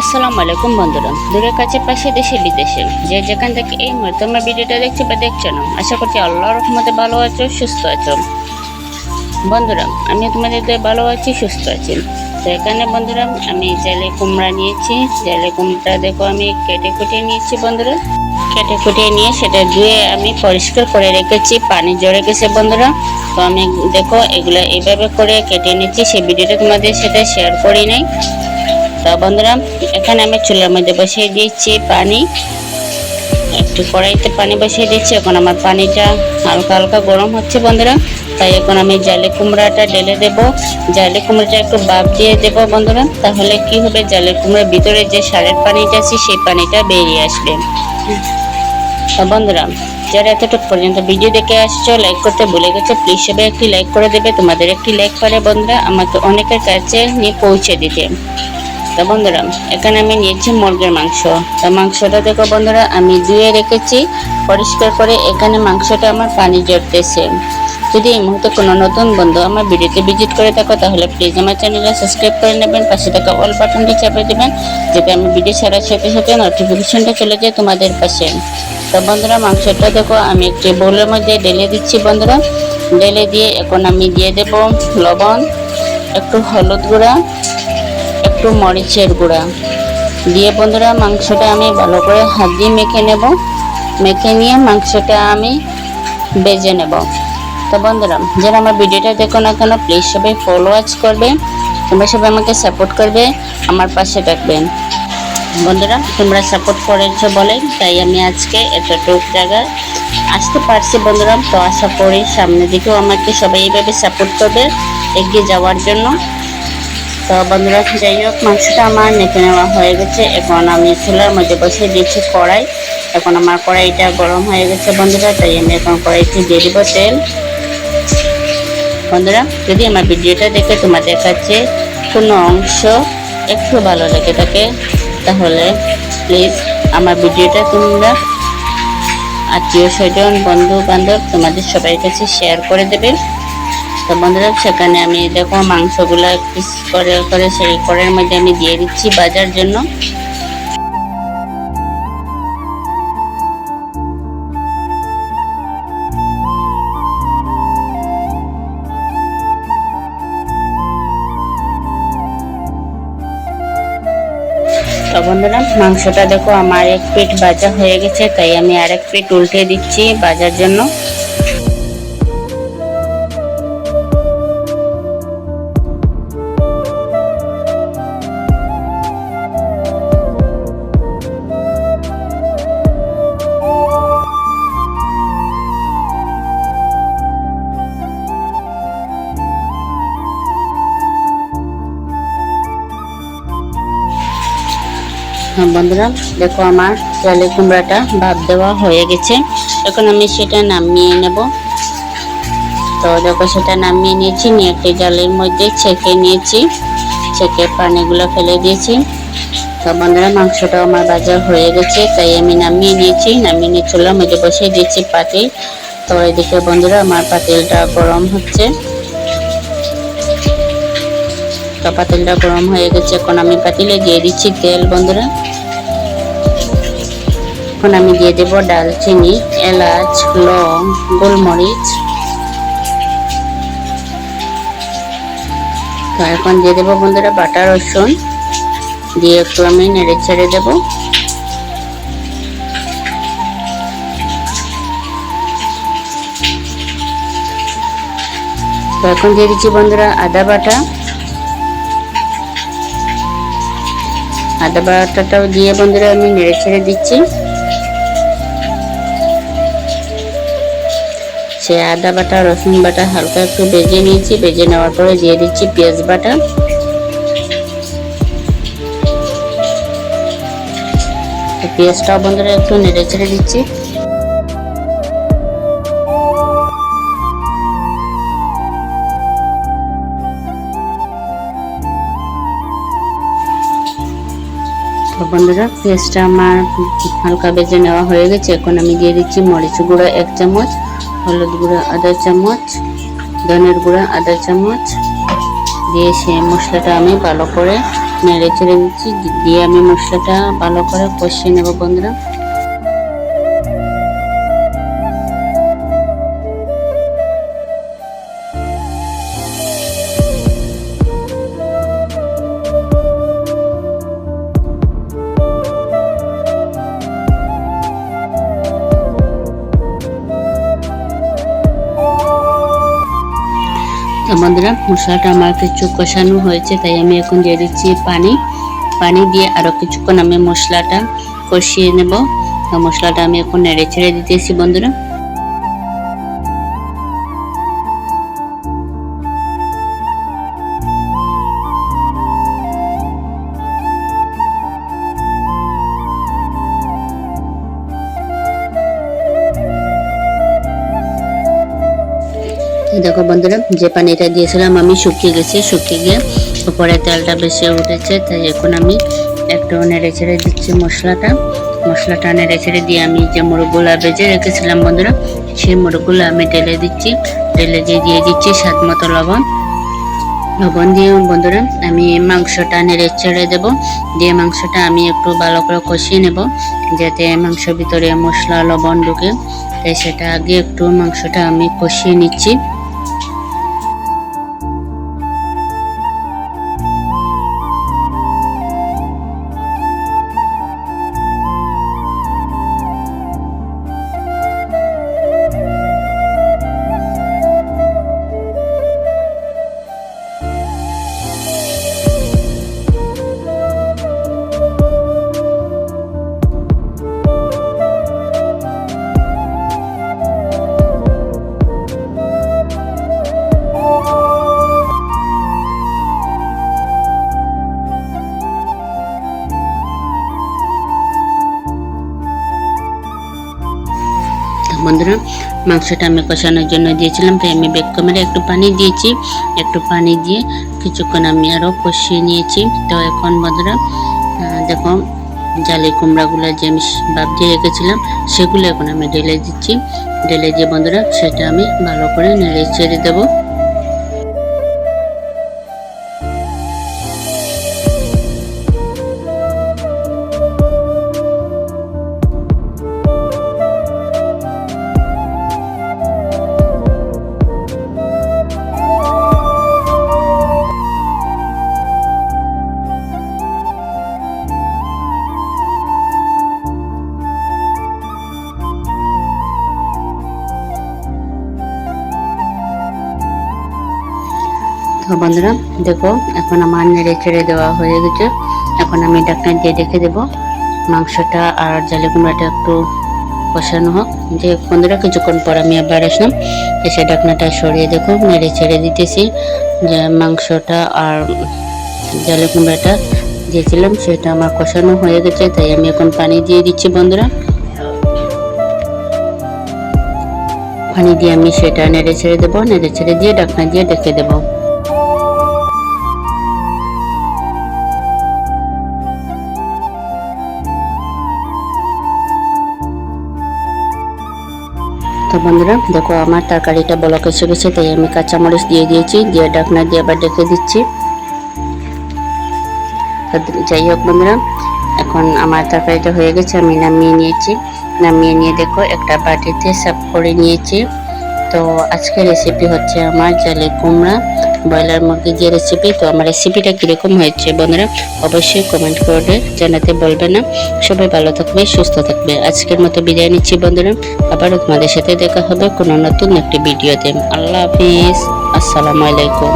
আসসালামু আলাইকুম বন্ধুরা। দূরের কাছে পাশে দেশে বিদেশে যে যেখান থেকে এই মুহূর্তে আমার ভিডিওটা দেখছ বা দেখছ না, আশা করছি আল্লাহ রহমতে ভালো আছো, সুস্থ আছো। বন্ধুরা আমি তোমাদের ভালো আছি, সুস্থ আছি। তো এখানে বন্ধুরা, আমি জালে কুমড়া নিয়েছি। জালে কুমড়া দেখো আমি কেটে কুটে নিয়েছি বন্ধুরা। কেটে কুটিয়ে নিয়ে সেটা ধুয়ে আমি পরিষ্কার করে রেখেছি, পানি জড়ে গেছে বন্ধুরা। তো আমি দেখো এগুলো এইভাবে করে কেটে নিচ্ছি সেই ভিডিওটা তোমাদের সাথে শেয়ার করি নাই। তো বন্ধুরা, এখানে আমি চুলার মধ্যে বসিয়ে দিয়েছি পানি। একটু কড়াইতে পানি বসিয়ে দিচ্ছি এখন আমার পানিটা হালকা হালকা গরম হচ্ছে বন্ধুরা। তাই এখন আমি জালে কুমড়াটা ঢেলে দেব। জালে কুমড়াটা একটু বাপ দিয়ে দেব বন্ধুরা, তাহলে কি হবে? জালে কুমড়ার ভিতরে যে সারের পানিটা আছে, সেই পানিটা বেরিয়ে আসবে। তো বন্ধুরা, যারা এতটুকু পর্যন্ত ভিডিও দেখে আসছো লাইক করতে ভুলে গেছে প্লিজ সবাই একটি লাইক করে দেবে। তোমাদের একটি লাইক করে বন্ধুরা, আমাকে অনেকের কাছে নিয়ে পৌঁছে দিতে। তো বন্ধুরা, এখানে আমি নিয়েছি মুরগির মাংস। তো মাংসটা দেখো বন্ধুরা, আমি ধুয়ে রেখেছি, পরিষ্কার করে এখানে মাংসটা আমার পানি জড়তেছে যদি এই মুহূর্তে কোনো নতুন বন্ধু আমার ভিডিওতে ভিজিট করে থাকো, তাহলে প্লিজ আমার চ্যানেলটা সাবস্ক্রাইব করে নেবেন, পাশে থাকা অল বাটনটি চাপে দেবেন, যাতে আমি ভিডিও ছাড়ার সাথে সাথে নোটিফিকেশনটা চলে যায় তোমাদের পাশে। তো বন্ধুরা, মাংসটা দেখো, আমি একটি বোলের মধ্যে ঢেলে দিচ্ছি বন্ধুরা। ঢেলে দিয়ে এখন আমি দিয়ে দেব লবণ, একটু হলুদ গুঁড়া একটু মরিচের গুঁড়া। দিয়ে বন্ধুরা মাংসটা আমি ভালো করে হাত দিয়ে মেখে নেব। মেখে নিয়ে মাংসটা আমি বেজে নেব। তো বন্ধুরা, যারা আমার ভিডিওটা দেখো না কেন প্লিজ সবাই ফলো ওয়াচ করবে। তোমরা সবাই আমাকে সাপোর্ট করবে, আমার পাশে থাকবেন বন্ধুরা, তোমরা সাপোর্ট করেছ বলে তাই আমি আজকে এতটুক জায়গায় আসতে পারছি বন্ধুরা। তো আশা করি সামনের দিকেও আমাকে সবাই এইভাবে সাপোর্ট করবে, এগিয়ে যাওয়ার জন্য। তো বন্ধুরা যাই হোক মাংসটা আমার মেখে নেওয়া হয়ে গেছে। এখন আমি চুলার মধ্যে বসে দিয়েছি কড়াই। এখন আমার কড়াইটা গরম হয়ে গেছে বন্ধুরা, তাই আমি এখন কড়াইতে দিয়ে দিব তেল। বন্ধুরা, যদি আমার ভিডিওটা দেখে তোমাদের কাছে কোনো অংশ একটু ভালো লেগে থাকে, তাহলে প্লিজ আমার ভিডিওটা তোমরা আত্মীয় স্বজন বন্ধু বান্ধব তোমাদের সবাই কাছে শেয়ার করে দেবে। তো বন্ধুরা, সেখানে আমি দেখো মাংসগুলো পিস করে করে সেই কড়ের মধ্যে আমি দিয়ে দিচ্ছি বাজার জন্য। বন্ধুরা, মাংসটা দেখো, আমার এক পিঠ ভাজা হয়ে গেছে, তাই আমি আরেক পিঠ উল্টে দিচ্ছি ভাজার জন্য। বন্ধুরা, দেখো আমার জলে কুমড়াটা ভাত দেওয়া হয়ে গেছে। এখন আমি সেটা নামিয়ে নেব। তো দেখো, সেটা নামিয়ে নিয়েছি, নিয়ে একটি জালের মধ্যে ছেঁকে নিয়েছি। ছেঁকে পানিগুলো ফেলে দিয়েছি। তো বন্ধুরা, মাংসটাও আমার বাজার হয়ে গেছে, তাই আমি নামিয়ে নিয়েছি। নামিয়ে নিয়ে চুলার মধ্যে বসিয়ে দিয়েছি পাতিল। তো এদিকে বন্ধুরা, আমার পাতিলটা গরম হচ্ছে। তো পাতিলটা গরম হয়ে গেছে, এখন আমি পাতিলে দিয়ে দিচ্ছি তেল, বন্ধুরা। এখন আমি দিয়ে দেব ডালচিনি, এলাচ, লং, গোলমরিচ। তো এখন দিয়ে দেবো বন্ধুরা বাটা রসুন। দিয়ে একটু আমি নেড়ে ছেড়ে দেবো। তো এখন দিয়ে দিচ্ছি বন্ধুরা আদা বাটা। আদা বাটাটাও দিয়ে বন্ধুরা আমি নেড়ে ছেড়ে দিচ্ছি। সে আদা বাটা, রসুন বাটা হালকা একটু ভেজে নিয়েছি। ভেজে নেওয়ার পরে দিয়ে দিচ্ছি পেঁয়াজ বাটা। পেঁয়াজটাও বন্ধুরা একটু নেড়ে ছেড়ে দিচ্ছি। বন্ধুরা, পেঁয়াজটা আমার হালকা বেজে নেওয়া হয়ে গেছে। এখন আমি দিয়ে দিচ্ছি মরিচ গুঁড়ো এক চামচ। হলুদ গুঁড়া আধা চামচ, ধনের গুঁড়া আধা চামচ দিয়ে সেই মশলাটা আমি ভালো করে নেড়ে ছেড়ে দিচ্ছি দিয়ে আমি মশলাটা ভালো করে কষিয়ে নেব বন্ধুরা। বন্ধুরা মশলাটা আমার কিছু কষানো হয়েছে, তাই আমি এখন দিয়ে দিচ্ছি পানি। পানি দিয়ে আরও কিছুক্ষণ আমি মশলাটা কষিয়ে নেব। মশলাটা আমি এখন নেড়ে ছেড়ে দিতেছি বন্ধুরা। দেখো বন্ধুরা, যে পানিটা দিয়েছিলাম আমি শুকিয়ে গেছে, শুকিয়ে গিয়ে উপরে তেলটা বেশি উঠেছে, তাই এখন আমি একটু নেড়ে ছেড়ে দিচ্ছি মশলাটা। মশলাটা নেড়ে ছেড়ে দিয়ে আমি যে মুরগুলা বেজে রেখেছিলাম বন্ধুরা, সেই মুরগুলো আমি ঢেলে দিচ্ছি। ঢেলে দিয়ে দিয়ে দিচ্ছি স্বাদ মতো লবণ। লবণ দিয়ে বন্ধুরা, আমি মাংসটা নেড়ে ছেড়ে দেব। দিয়ে মাংসটা আমি একটু ভালো করে কষিয়ে নেব, যাতে মাংসের ভিতরে মশলা লবণ ঢুকে। তাই সেটা আগে একটু মাংসটা আমি কষিয়ে নিচ্ছি। বন্ধুরা, মাংসটা আমি কষানোর জন্য দিয়েছিলাম, তাই আমি বেক কমেরে একটু পানি দিয়েছি। একটু পানি দিয়ে কিছুক্ষণ আমি আরও কষিয়ে নিয়েছি। তো এখন বন্ধুরা দেখো জালি কুমড়াগুলো যে আমি বাপ দিয়ে রেখেছিলাম, সেগুলো এখন আমি ঢেলে দিচ্ছি। ঢেলে দিয়ে বন্ধুরা, সেটা আমি ভালো করে নেড়ে ছেড়ে দেবো। তো বন্ধুরা, দেখো, এখন আমার নেড়ে ছেড়ে দেওয়া হয়ে গেছে। এখন আমি ডাকনা দিয়ে রেখে দেবো। মাংসটা আর জালি কুমড়াটা একটু কষানো হোক। যে বন্ধুরা, কিছুক্ষণ পর আমি আবার আসলাম। এসে ডাকনাটা সরিয়ে দেখো, নেড়ে ছেড়ে দিতেছি। যে মাংসটা আর জালি কুমড়াটা দিয়েছিলাম, সেটা আমার কষানো হয়ে গেছে, তাই আমি এখন পানি দিয়ে দিচ্ছি বন্ধুরা। পানি দিয়ে আমি সেটা নেড়ে ছেড়ে দেবো, নেড়ে ছেড়ে দিয়ে ডাকনা দিয়ে ডেকে দেবো। তো বন্ধুরা, দেখো আমার তরকারিটা বলক এসে গেছে, তাই আমি কাঁচামরিচ দিয়ে দিয়েছি, দিয়ে ডাকনা দিয়ে আবার ডেকে দিচ্ছি। যাই হোক বন্ধুরা, এখন আমার তরকারিটা হয়ে গেছে, আমি নামিয়ে নিয়েছি। নামিয়ে নিয়ে দেখো, একটা বাটিতে সাফ করে নিয়েছি। তো আজকের রেসিপি হচ্ছে আমার জালে কুমড়া, ব্রয়লার মুরগি যে রেসিপি তো আমার রেসিপিটা কীরকম হয়েছে বন্ধুরা অবশ্যই কমেন্ট করে জানাতে বলবে না। সবাই ভালো থাকবে, সুস্থ থাকবে। আজকের মতো বিদায় নিচ্ছি বন্ধুরা। আবারও তোমাদের সাথে দেখা হবে কোনো নতুন একটি ভিডিওতে। আল্লাহ হাফিজ। আসসালামু আলাইকুম।